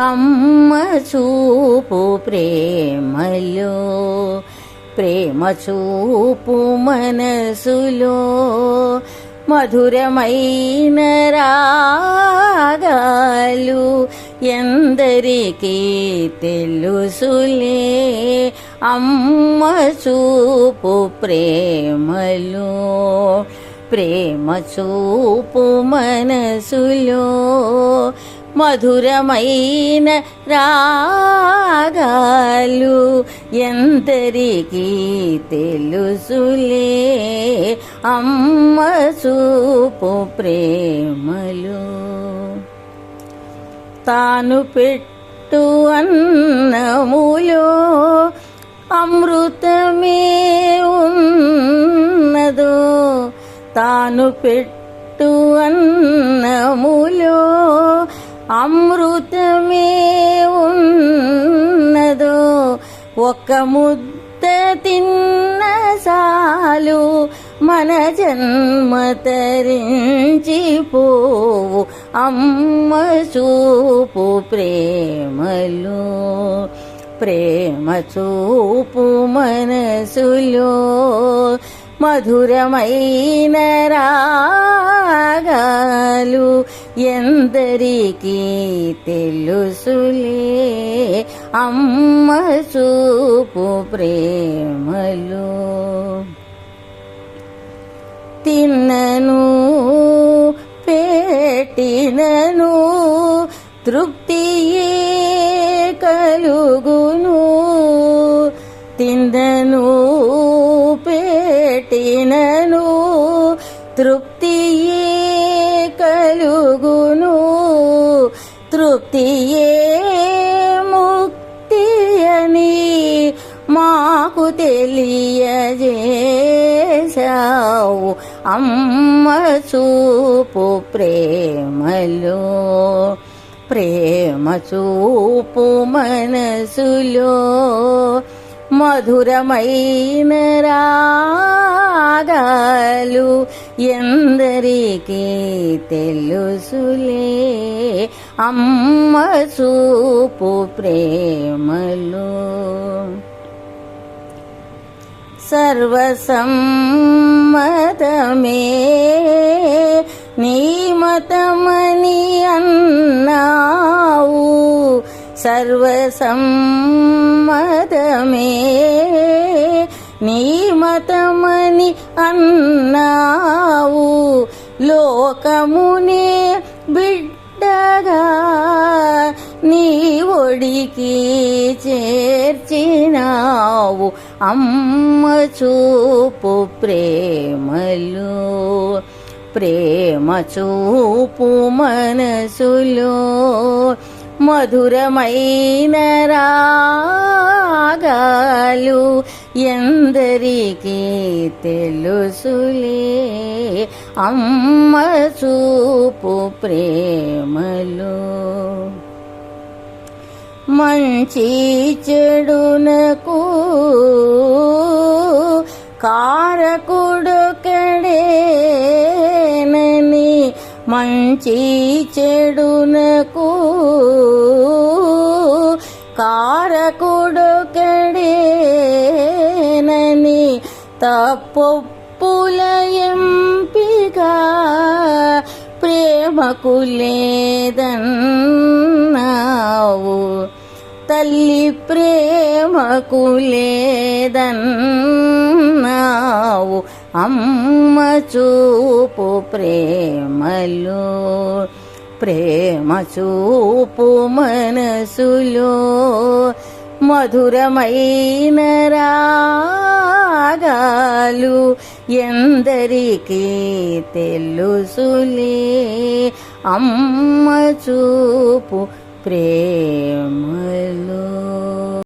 అమ్మ చూపు ప్రేమలో ప్రేమ చూపు మనసులో మధురమైన రాగాలు ఎందరికీ తెలుసులే. అమ్మ చూపు ప్రేమలో ప్రేమ చూపు మనసులో మధురమైన రాగాలు ఎందరికీ తెలుసులే. అమ్మ చూపు ప్రేమలు తాను పెట్టు అన్నములో అమృతమే ఉన్నదో. తాను పెట్టు అన్నములో అమృతమే ఉన్నదో ఒక ముద్ద తిన్న సాలు మన జన్మ తరించిపోవు. అమ్మ చూపు ప్రేమలు ప్రేమ చూపు మనసులో. మధురమైన రా ఎందరికీ తెలుసులే? అమ్మ చూపు ప్రేమలు. తిన్నను పెట్టినను తృప్తియే కలుగును. తిందను పెట్టినను తృప్తి తృప్తియే ముక్తి అని మాకు తెలియజేశావు. అమ్మ చూపు ప్రేమలో ప్రేమ చూపు మనసులో మధురమైన రాగాలు ఎందరికీ తెలుసులే. అమ్మ చూపు ప్రేమలు. సర్వసమ్మతమే నీ మతమని అన్నావు. సర్వసమ్మతమే నీ మతమని అన్నావు. లోకమునే బిడ్డగా నీ ఒడికి చేర్చినావు. అమ్మ చూపు ప్రేమలు ప్రేమ చూపు మనసులో. మధురమైన భాగాలు ఎందరికీ తెలుసులే. అమ్మ చూపు ప్రేమలు మంచి చెడునకు కారకుడుకడేనని మంచి చెడునకు తప్పొప్పుల ఎంపిక ప్రేమకు లేదన్నావు. తల్లి ప్రేమకు లేదన్నావు. అమ్మ చూపు ప్రేమలు ప్రేమ చూపు మనసులో. మధురమైన రా భాగాలు ఎందరికీ తెలుసులే. అమ్మ చూపు ప్రేమలో.